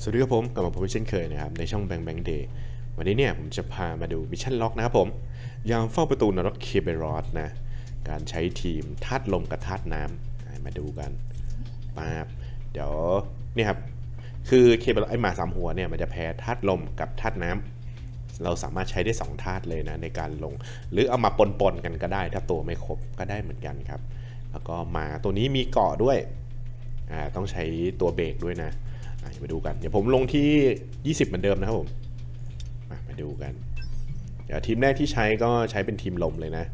สวัสดีครับผมกลับมาพบกันเช่นเคยนะครับในช่องแบงแบงเดย์วันนี้เนี่ยผมจะพามาดูมิชชั่นล็อกนะครับผมยามเฝ้าประตูนรกเคเบรอสนะการใช้ทีมธาตุลมกับธาตุน้ำมาดูกันป๊าบเดี๋ยวนี่ครับคือเคเบรอสไอหมาสามหัวเนี่ยมันจะแพ้ธาตุลมกับธาตุน้ำเราสามารถใช้ได้สองธาตุเลยนะในการลง หรือเอามาปนๆกันก็ได้ ถ้าตัวไม่ครบก็ได้เหมือนกันครับ แล้วก็หมาตัวนี้มีเกาะด้วยอ่าต้องใช้ตัวเบรกด้วยนะ มาดูกัน เดี๋ยวผมลงที่ 20 เหมือนเดิมนะครับผมมามาดูกัน เดี๋ยวทีมแรกที่ใช้ก็ใช้เป็นทีมลมเลยนะ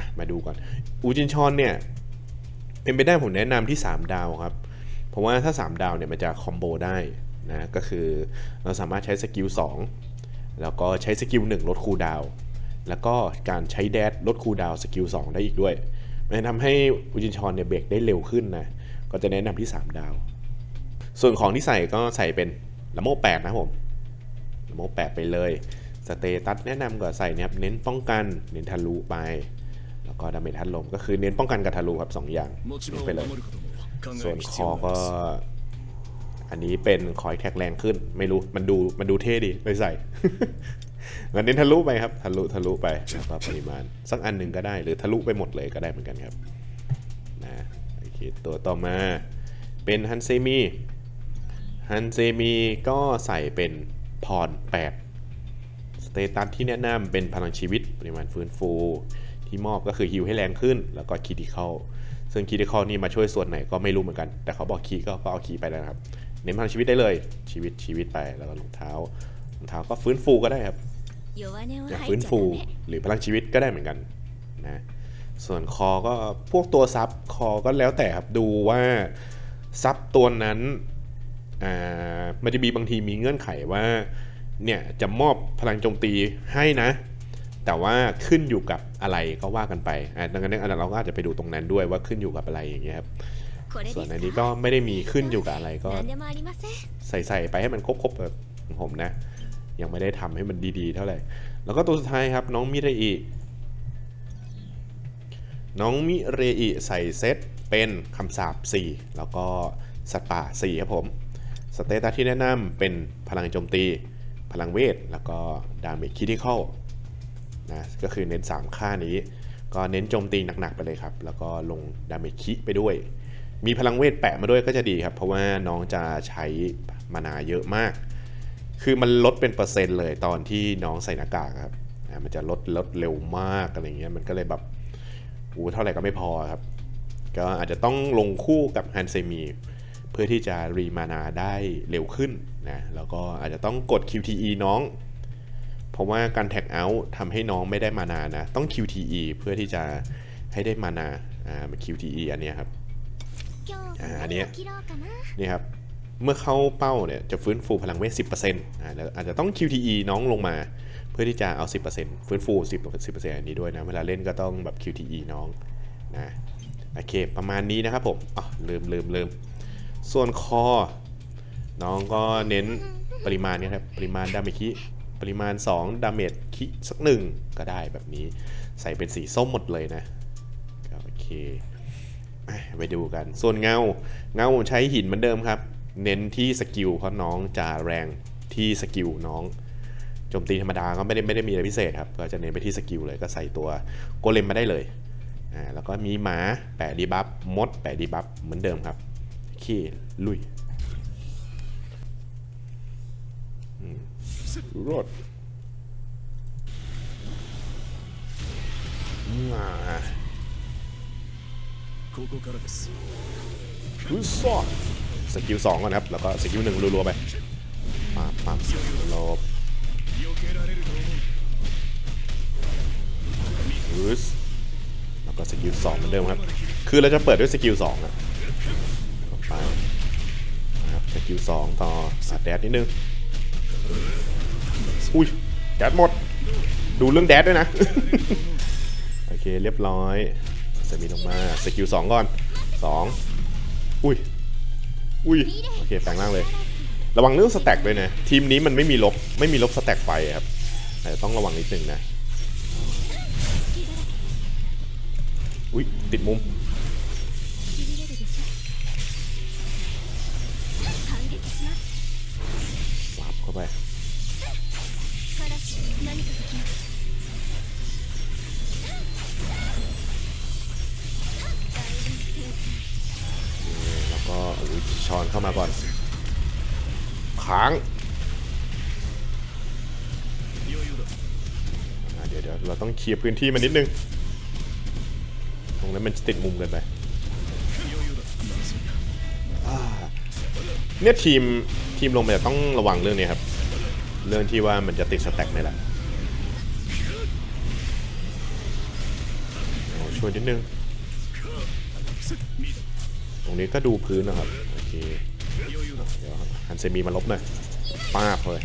ะมาดูก่อน อูจินชอนเนี่ยเป็นไปได้ผมแนะนำที่ 3 ดาวครับ เพราะว่าถ้า 3 ดาวเนี่ยมันจะคอมโบได้นะก็คือเราสามารถใช้สกิล2แล้วก็ใช้สกิล1ลดคูดาวแล้วก็การใช้แดดลดคูดาวสกิล2ได้อีกด้วยมันทำให้อูจินชอนเนี่ยเบรกได้เร็วขึ้นนะก็จะแนะนำที่ 3 ดาว ส่วนของที่ใส่ก็ใส่เป็นลำโมแปดนะผมลำโมแปดไปเลยสเตตัสแนะนำก็ใส่นะครับเน้นป้องกันเน้นทะลุไป แล้วก็ดาเมจทัดลมก็คือเน้นป้องกันกับทะลุครับ2อย่างนี้ไปเลย ส่วนคอก็ อันนี้เป็นคอยแท็กแรงขึ้น ไม่รู้มันดูมันดูเท่ดีเลยใส่มันเน้นทะลุไปครับ ทะลุทะลุไปแล้วก็ปริมาณ สักอันหนึ่งก็ได้ หรือทะลุไปหมดเลยก็ได้เหมือนกันครับนะโอเคตัวต่อมาเป็นฮันเซมี ฮันเซมีก็ใส่เป็นพร8สเตตัสที่แนะนำเป็นพลังชีวิตปริมาณฟื้นฟู ที่มอบก็คือฮิวให้แรงขึ้น แล้วก็คีดิคอลซึ่งคีดิคอลนี่มาช่วยส่วนไหนก็ไม่รู้เหมือนกัน แต่เขาบอกคีก็ก็เอาคีไปแล้วครับ เน้นพลังชีวิตได้เลยชีวิตชีวิตไปแล้วก็รองเท้ารองเท้าก็ฟื้นฟูก็ได้ครับอย่าฟื้นฟูหรือพลังชีวิตก็ได้เหมือนกันนะส่วนคอก็พวกตัวซับคอก็แล้วแต่ครับดูว่าซับตัวนั้น มันจะมีบางทีมีเงื่อนไขว่าเนี่ยจะมอบพลังโจมตีให้นะ แต่ว่าขึ้นอยู่กับอะไรก็ว่ากันไปอ่าดังนั้นเราก็อาจจะไปดูตรงนั้นด้วยว่าขึ้นอยู่กับอะไรอย่างเงี้ยครับส่วนอันนี้ก็ไม่ได้มีขึ้นอยู่กับอะไรก็ใส่ไปให้มันครบๆแบบผมนะ ยังไม่ได้ทำให้มันดีๆ เท่าไหร่ แล้วก็ตัวสุดท้ายครับน้องมิเรอิน้องมิเรอิใส่เซตเป็นคำสาป4แล้วก็สัตว์ป่า4ครับผม สเตตัสที่แนะนำเป็นพลังโจมตี พลังเวท แล้วก็ดาเมจคิทิคอลนะก็คือเน้น 3 ค่านี้ ก็เน้นโจมตีหนักๆไปเลยครับ แล้วก็ลงดาเมจคิไปด้วย มีพลังเวทแปะมาด้วยก็จะดีครับ เพราะว่าน้องจะใช้มานาเยอะมาก คือมันลดเป็นเปอร์เซ็นต์เลยตอนที่น้องใส่หน้ากากครับอ่ามันจะลดลดเร็วมากอะไรเงี้ยมันก็เลยแบบอู้เท่าไหร่ก็ไม่พอครับ ก็อาจจะต้องลงคู่กับฮันเซมี เพื่อที่จะรีมานาได้เร็วขึ้นนะแล้วก็อาจจะต้องกด QTE น้อง เพราะว่าการแท็กเอาท์ทำให้น้องไม่ได้มานานะต้อง QTE เพื่อที่จะให้ได้มานาอ่า QTE อันนี้ครับอ่าอันนี้นี่ครับเมื่อเข้าเป้าเนี่ยจะฟื้นฟูพลังเวท 10%อ่าแล้วอาจจะต้อง QTE น้องลงมา เพื่อที่จะเอา 10%ฟื้นฟู 10% 10%อันนี้ด้วยนะเวลาเล่นก็ต้องแบบ QTE น้องนะโอเค ประมาณนี้นะครับผมอ๋อลืมลืมลืม ส่วนคอ น้องก็เน้นปริมาณนี่ครับ ปริมาณดาเมจคิปริมาณ 2 ดาเมจคิสักหนึ่งก็ได้แบบนี้ ใส่เป็นสีส้มหมดเลยนะ โอเค ไปดูกัน ส่วนเงา เงาผมใช้หินเหมือนเดิมครับ เน้นที่สกิลเพราะน้องจะแรงที่สกิลน้องโจมตีธรรมดาก็ไม่ได้ไม่ได้มีอะไรพิเศษครับ ก็จะเน้นไปที่สกิลเลยก็ใส่ตัวโกเลมมาได้เลย อ่า แล้วก็มีหมาแปะดีบัฟ มดแปะดีบัฟเหมือนเดิมครับ เค ลุยรถมาลุยซอดสกิลสองก่อนครับ แล้วก็สกิลหนึ่งรัวๆไปปั๊บปั๊บลบแล้วก็สกิลสองเหมือนเดิมครับ คือเราจะเปิดด้วยสกิลสองอะ สกิลสองต่ออัดแดดนิดนึง อุ้ย แดดหมด ดูเรื่องแดดด้วยนะ โอเคเรียบร้อยจะมีลงมาสกิลสองก่อนสองอุ้ย อุ้ย โอเคแปลงร่างเลย ระวังเรื่องสแต็กด้วยนะ ทีมนี้มันไม่มีลบ ไม่มีลบสแต็กไฟครับอาจจะต้องระวังนิดนึงนะ อุ้ยติดมุมาไปแล้วก็ช้อนเข้ามาก่อนขังเดี๋ยวเดี๋ยวเราต้องเคลียร์พื้นที่มานิดนึง ตรงนั้นมันติดมุมกันไปเนี่ยทีม ทีมลงไปจะต้องระวังเรื่องนี้ครับ เรื่องที่ว่ามันจะติดสแต็กนี่แหละช่วยนิดนึง ตรงนี้ก็ดูพื้นนะครับ โอเค เดี๋ยวฮันเซมีมาลบหน่อยป้าเลย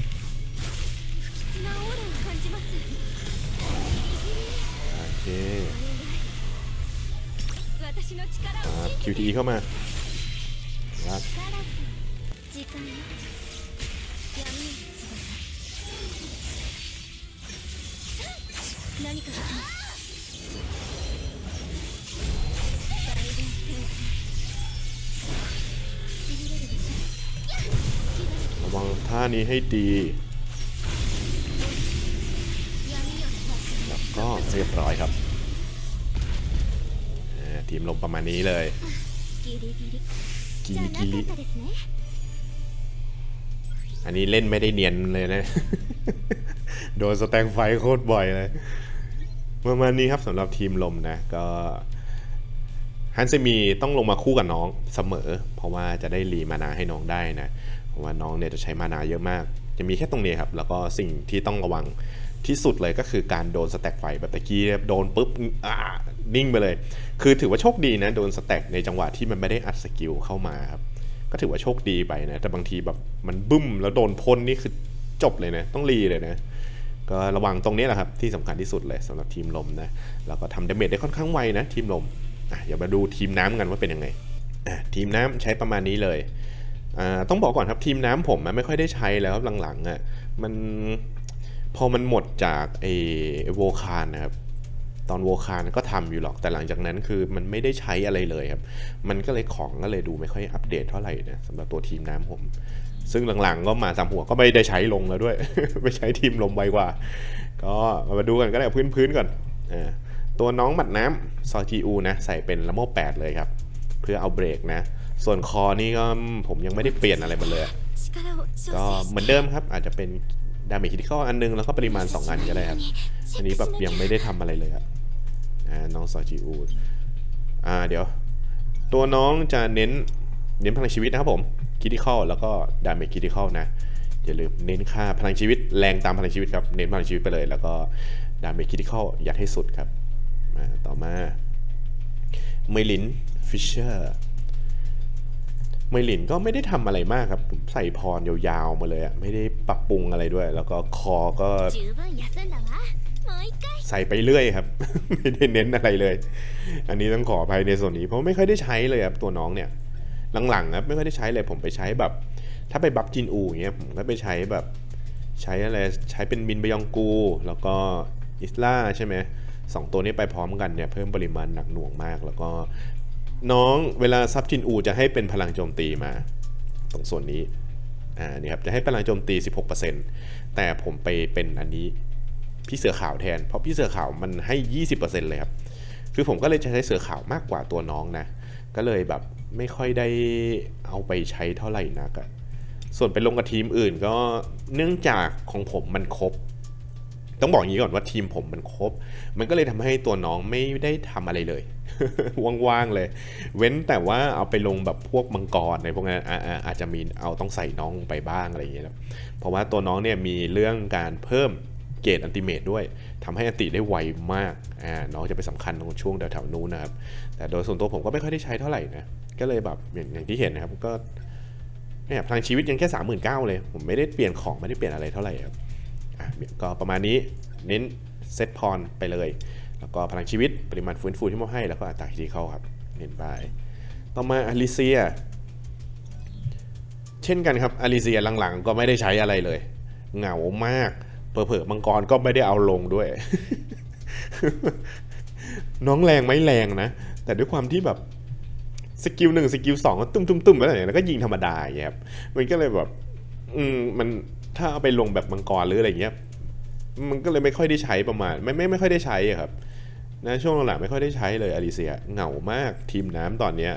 โอเคคิวทีเข้ามาครั 時間よ闇をください何かできます大連天才しびれるでしょ隙だら ระวังท่านี้ให้ดี け闇より แล้วก็เรียบร้อยครับอ่าทีมลงประมาณนี้เลย ギリギリ กิ じゃ ลิ な กิลิ かったですね อันนี้เล่นไม่ได้เนียนเลยนะ โดนสแตงไฟโคตรบ่อยเลยประมาณนี้ครับสำหรับทีมลมนะ ก็ฮันเซมีต้องลงมาคู่กับน้องเสมอ เพราะว่าจะได้รีมานาให้น้องได้นะเพราะว่าน้องเนี่ยจะใช้มานาเยอะมาก จะมีแค่ตรงนี้ครับ แล้วก็สิ่งที่ต้องระวังที่สุดเลยก็คือการโดนสแต็กไฟแบบตะกี้โดนปุ๊บอ่านิ่งไปเลย คือถือว่าโชคดีนะ โดนสแต็กในจังหวะที่มันไม่ได้อัดสกิลเข้ามาครับ ก็ถือว่าโชคดีไปนะ แต่บางทีแบบมันบึ้มแล้วโดนพ่นนี่คือจบเลยนะ ต้องรีเลยนะ ก็ระวังตรงนี้แหละครับ ที่สำคัญที่สุดเลยสำหรับทีมลมนะ แล้วก็ทำดาเมจได้ค่อนข้างไวนะ ทีมลมอะเดี๋ยวมาดูทีมน้ำกันว่าเป็นยังไงอะทีมน้ำใช้ประมาณนี้เลยอ่าต้องบอกก่อนครับทีมน้ำผมอะไม่ค่อยได้ใช้แล้วครับหลังๆอะมันพอมันหมดจากไอโวคารนะครับ ตอนโวคารก็ทำอยู่หรอกแต่หลังจากนั้นคือมันไม่ได้ใช้อะไรเลยครับ มันก็เลยของก็เลยดูไม่ค่อยอัปเดตเท่าไหร่นะสำหรับตัวทีมน้ำผม ซึ่งหลังๆก็มาสามหัวก็ไม่ได้ใช้ลงแล้วด้วยไม่ใช้ทีมลมไวกว่า ก็มาดูกันก็ได้พื้นๆก่อนอตัวน้องหมัดน้ำซอจีอูนะใส่เป็นละโม่8เลยครับ เพื่อเอาเบรกนะ ส่วนคอนี่ก็ผมยังไม่ได้เปลี่ยนอะไรมาเลย ก็เหมือนเดิมครับอาจจะเป็น ดาเมจคิดข้ออันนึง แล้วก็ปริมาณ 2 อันก็ได้ครับ อันนี้แบบยังไม่ได้ทำอะไรเลยครับอ่าน้องซอจิอูอ่าเดี๋ยว ตัวน้องจะเน้นเน้นพลังชีวิตนะครับผมคิดข้อแล้วก็ดาเมจคิดข้อนะอย่าลืมเน้นค่าพลังชีวิตแรงตามพลังชีวิตครับ เน้นพลังชีวิตไปเลย แล้วก็ดาเมจคิดข้อยัดให้สุดครับมาต่อมาเมลินฟิชเชอร์ เมลินก็ไม่ได้ทำอะไรมากครับใส่พรยาวๆมาเลยอะไม่ได้ปรับปรุงอะไรด้วย แล้วก็คอก็ ใส่ไปเรื่อยครับ ไม่ได้เน้นอะไรเลย อันนี้ต้องขออภัยในส่วนนี้เพราะไม่ค่อยได้ใช้เลยครับตัวน้องเนี่ย หลังๆครับไม่ค่อยได้ใช้เลยผมไปใช้แบบ ถ้าไปบัฟจินอูเงี้ยผมก็ไปใช้แบบใช้อะไรใช้เป็นบินบยองกู แล้วก็อิสล่าใช่ไหมสองตัวนี้ไปพร้อมกันเนี่ยเพิ่มปริมาณหนักหน่วงมาก แล้วก็ น้องเวลาซับจินอูจะให้เป็นพลังโจมตีมา ตรงส่วนนี้อ่านี่ครับจะให้พลังโจมตี 16%แต่ผมไปเป็นอันนี้พี่เสือขาวแทน เพราะพี่เสือขาวมันให้ 20%เลยครับคือผมก็เลยจะใช้เสือขาวมากกว่าตัวน้องนะ ก็เลยแบบไม่ค่อยได้เอาไปใช้เท่าไหร่นักอะส่วนไปลงกับทีมอื่นก็เนื่องจากของผมมันครบ ต้องบอกอย่างนี้ก่อนว่าทีมผมมันครบ มันก็เลยทำให้ตัวน้องไม่ได้ทำอะไรเลย ว่างๆเลย เว้นแต่ว่าเอาไปลงแบบพวกมังกรในพวกนั้นอาอ่าอาจจะมีเอาต้องใส่น้องไปบ้างอะไรอย่างเงี้ยครับเพราะว่าตัวน้องเนี่ยมีเรื่องการเพิ่มเกรดอันติเมตด้วยทำให้อันติได้ไวมากอ่าน้องจะไปสำคัญตรงช่วงแถวๆนู้นนะครับ แต่โดยส่วนตัวผมก็ไม่ค่อยได้ใช้เท่าไหร่นะ ก็เลยแบบอย่างที่เห็นนะครับก็เนี่ยพลังชีวิตยังแค่สามหมื่นเก้าเลย ผมไม่ได้เปลี่ยนของไม่ได้เปลี่ยนอะไรเท่าไหร่ครับ ก็ประมาณนี้เน้นเซตพรไปเลย แล้วก็พลังชีวิตปริมาณฟื้นฟูที่มอบให้ แล้วก็อัตราคิดเข้าครับ เน้นไปต่อมาอลิเซีย เช่นกันครับอลิเซียหลังๆ ก็ไม่ได้ใช้อะไรเลย เหงามากเผลอๆมังกรก็ไม่ได้เอาลงด้วย น้องแรงไหมแรงนะ แต่ด้วยความที่แบบสกิลหนึ่งสกิลสองก็ตุ้มตุ้มตุ้มๆๆแล้วอย่างเงี้ยแล้วก็ยิงธรรมดาอย่างเงี้ยครับมันก็เลยแบบ อืมมัน ถ้าเอาไปลงแบบมังกรหรืออะไรเงี้ยมันก็เลยไม่ค่อยได้ใช้ประมาณไม่ไม่ไม่ค่อยได้ใช้อะครับนะช่วงหลังไม่ค่อยได้ใช้เลยอลิเซียเหงามากทีมน้ำตอนเนี้ย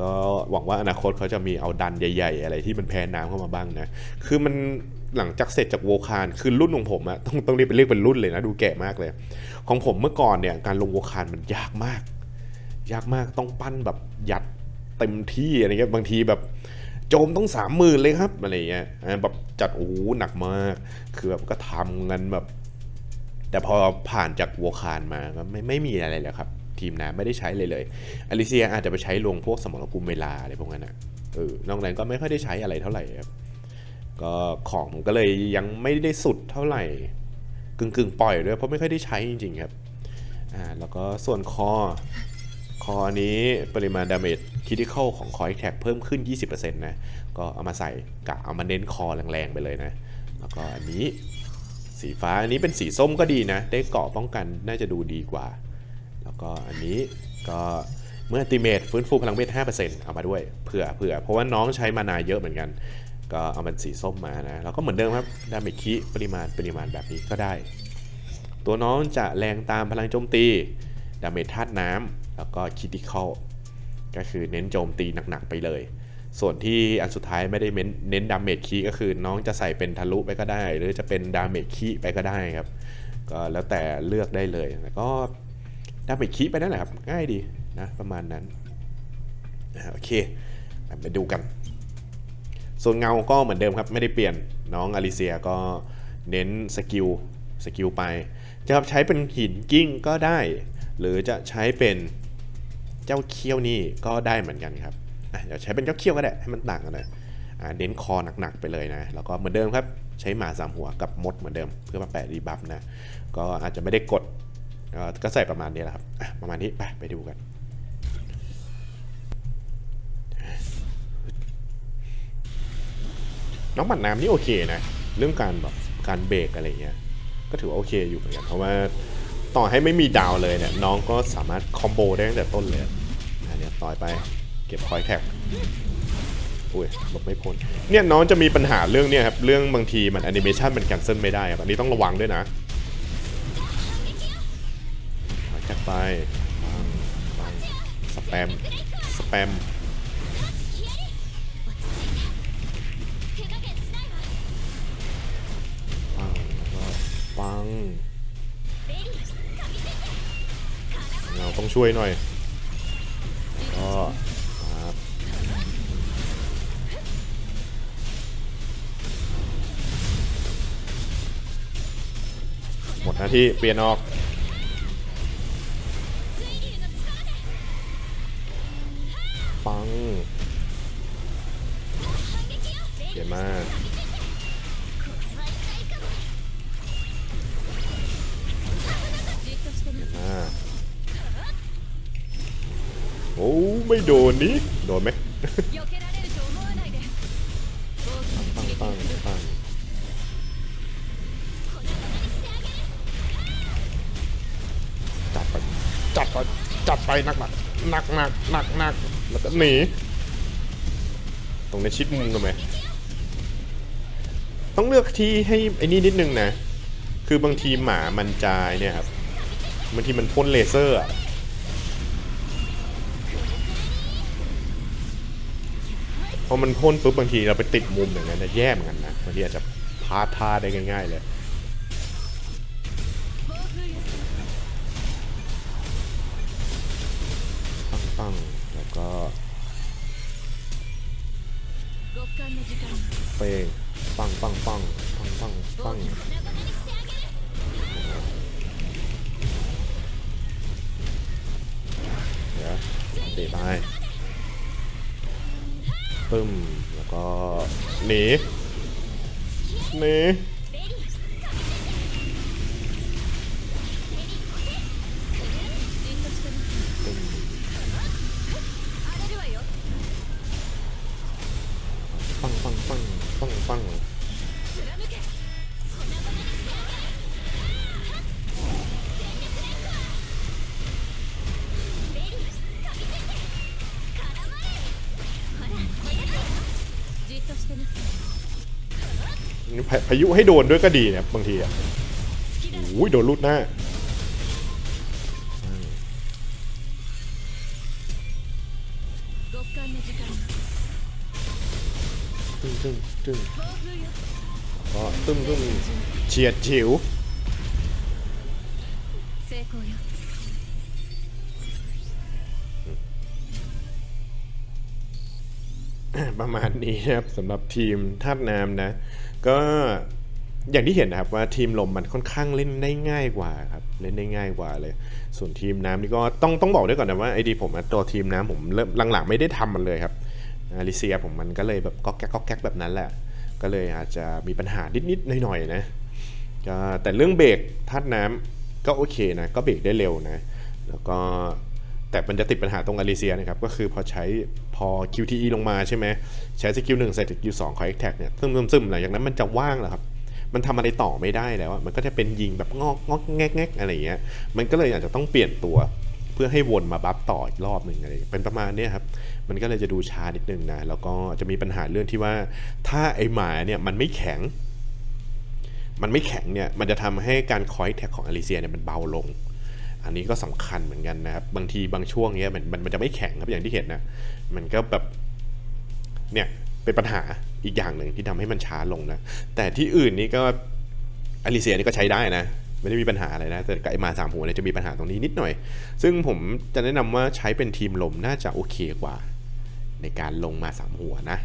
ก็หวังว่าอนาคตเขาจะมีเอาดันใหญ่ๆ อะไรที่มันแพ้น้ำเข้ามาบ้างนะ คือมันหลังจากเสร็จจากโวคารคือรุ่นของผมอะต้องต้องเรียกเป็นเรียกเป็นรุ่นเลยนะดูแก่มากเลย ของผมเมื่อก่อนเนี่ยการลงโวคารมันยากมาก ยากมากต้องปั้นแบบยัดเต็มที่อะไรเงี้ยบางทีแบบ โจมต้องสามหมื่นเลยครับอะไรเงี้ยแบบจัดโอ้โหหนักมาก คือแบบก็ทำกันแบบ แต่พอผ่านจากวัวคารมาก็ไม่ไม่มีอะไรแล้วครับ ทีมน้ำไม่ได้ใช้เลยเลยอลิเซียอาจจะไปใช้ลงพวกสมรภูมิเวลาอะไรพวกนั้นอะเออนอกนั้นก็ไม่ค่อยได้ใช้อะไรเท่าไหร่ครับก็ของผมก็เลยยังไม่ได้สุดเท่าไหร่กึ่งกึ่งๆปล่อยด้วยเพราะไม่ค่อยได้ใช้จริงๆครับอ่าแล้วก็ส่วนคอ คอนี้ปริมาณดาเมจคิดิคอลของคอยแท็กเพิ่มขึ้น 20%นะ ก็เอามาใส่กะเอามาเน้นคอแรงๆไปเลยนะ แล้วก็อันนี้สีฟ้าอันนี้เป็นสีส้มก็ดีนะ ได้เกาะป้องกันน่าจะดูดีกว่า แล้วก็อันนี้ก็เมื่อติเมตฟื้นฟูพลังเวท5%เอามาด้วยเผื่อเผื่อเพราะว่าน้องใช้มานาเยอะเหมือนกัน ก็เอามันสีส้มมานะแล้วก็เหมือนเดิมครับดาเมจคิปริมาณปริมาณแบบนี้ก็ได้ ตัวน้องจะแรงตามพลังโจมตี ดาเมจธาตุน้ำแล้วก็คิติคอลก็คือเน้นโจมตีหนักๆไปเลย ส่วนที่อันสุดท้ายไม่ได้เน้นเน้นดาเมจคีก็คือน้องจะใส่เป็นทะลุไปก็ได้ หรือจะเป็นดาเมจคีไปก็ได้ครับ ก็แล้วแต่เลือกได้เลยแล้วก็ดาเมจคีไปนั่นแหละครับ ง่ายดีนะประมาณนั้นโอเคไปดูกัน ส่วนเงาก็เหมือนเดิมครับ ไม่ได้เปลี่ยนน้องอลิเซียก็เน้นสกิลสกิลไปจะใช้เป็นหินกิ้งก็ได้ หรือจะใช้เป็นเจ้าเขี้ยวนี่ก็ได้เหมือนกันครับอะเดี๋ยวใช้เป็นเจ้าเขี้ยวก็ได้ให้มันต่างกันเลยอะเน้นคอหนักๆไปเลยนะ แล้วก็เหมือนเดิมครับ ใช้หมาสามหัวกับมดเหมือนเดิม เพื่อมาแปะรีบัฟนะ ก็อาจจะไม่ได้กดก็ใส่ประมาณนี้แหละครับ ประมาณนี้ไปไปดูกันน้องหมัดน้ำนี่โอเคนะ เรื่องการแบบการเบรกอะไรเงี้ย ก็ถือว่าโอเคอยู่เหมือนกันเพราะว่า ต่อให้ไม่มีดาวเลยเนี่ยน้องก็สามารถคอมโบได้ตั้งแต่ต้นเลยอันนี้ต่อยไปเก็บคอยแท็กอุ้ยหลบไม่พ้นเนี่ยน้องจะมีปัญหาเรื่องเนี่ยครับเรื่องบางทีมันแอนิเมชันมันแคนเซิลไม่ได้ครับอันนี้ต้องระวังด้วยนะคอยแท็กไปสแปมสแปมฟัง ต้องช่วยหน่อยก็หมดหน้าที่เปลี่ยนออกปังเปลี่ยนมา โอ้ไม่โดนนี้โดนไหมปังปังปังจับไปจับไปจับไปหนักหนักหนักหนักหนักหนักแล้วก็หนีตรงนี้ชิดมุมกันไหมต้องเลือกที่ให้ไอ้นี่นิดนึงนะ คือบางทีหมามันจายเนี่ยครับบางทีมันพ่นเลเซอร์อะ พอมันพ่นปุ๊บบางทีเราไปติดมุมอย่างนั้นนะแย่เหมือนกันนะบางทีอาจจะพลาดท่าได้ง่าย ๆ เลยตั้งๆแล้วก็เปงปังปังปังปังปังปังเดี๋ยวตีไป ปึ้ม แล้วก็หนีหนี พายุให้โดนด้วยก็ดีเนี่ยบางทีอะโอ้ยโดนลุดหน้าตึ้งตึ้งตึ้งก็ตึ้งตึ้งเฉียดฉิวประมาณนี้ครับสำหรับทีมท่าน้ำนะ ก็อย่างที่เห็นนะครับว่าทีมลมมันค่อนข้างเล่นได้ง่ายกว่าครับเล่นได้ง่ายกว่าเลย ส่วนทีมน้ำนี่ก็ต้องต้องบอกด้วยก่อนนะว่าไอดีผมตัวทีมน้ำผมเริ่มหลังๆ ไม่ได้ทำมันเลยครับอาริเซียผมมันก็เลยแบบก๊อกแก๊กก๊อกแก๊กแบบนั้นแหละ ก็เลยอาจจะมีปัญหานิดๆหน่อยๆนะแต่เรื่องเบรกธาตุน้ำก็โอเคนะก็เบรกได้เร็วนะ แล้วก็ แต่มันจะติดปัญหาตรงอาริเซียนะครับ ก็คือพอใช้พอ QTE ลงมาใช่ไหมใช้สกิลหนึ่งใส่สกิลสองคอยแท็กเนี่ยซึมซึมซึมหลังจากนั้นมันจะว่างแล้วครับ มันทำอะไรต่อไม่ได้แล้วมันก็จะเป็นยิงแบบงอกงอกแงกแงกอะไรอย่างเงี้ยมันก็เลยอาจจะต้องเปลี่ยนตัว เพื่อให้วนมาบัฟต่ออีกรอบหนึ่งอะไรอย่างเงี้ยเป็นประมาณนี้ครับมันก็เลยจะดูช้านิดนึงนะแล้วก็จะมีปัญหาเรื่องที่ว่า ถ้าไอหมาเนี่ยมันไม่แข็ง มันไม่แข็งเนี่ยมันจะทำให้การคอยแท็กของอลิเซียเนี่ยมันเบาลง อันนี้ก็สำคัญเหมือนกันนะครับ บางทีบางช่วงเนี้ยมันมันจะไม่แข็งครับอย่างที่เห็นนะมันก็แบบเนี่ยเป็นปัญหาอีกอย่างหนึ่งที่ทำให้มันช้าลงนะแต่ที่อื่นนี่ก็อลิเซียนี่ก็ใช้ได้นะไม่ได้มีปัญหาอะไรนะแต่กับไอมาสามหัวเนี่ยจะมีปัญหาตรงนี้นิดหน่อย ซึ่งผมจะแนะนำว่าใช้เป็นทีมลมน่าจะโอเคกว่า ในการลงมาสามหัวนะ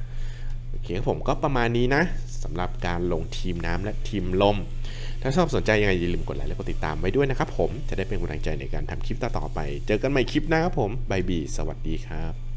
โอเคผมก็ประมาณนี้นะสำหรับการลงทีมน้ำและทีมลม ถ้าชอบสนใจยังไงอย่าลืมกดไลค์และกดติดตามไว้ด้วยนะครับผมจะได้เป็นกำลังใจในการทำคลิปต่อๆไป เจอกันใหม่คลิปหน้าครับผมบายบีสวัสดีครับ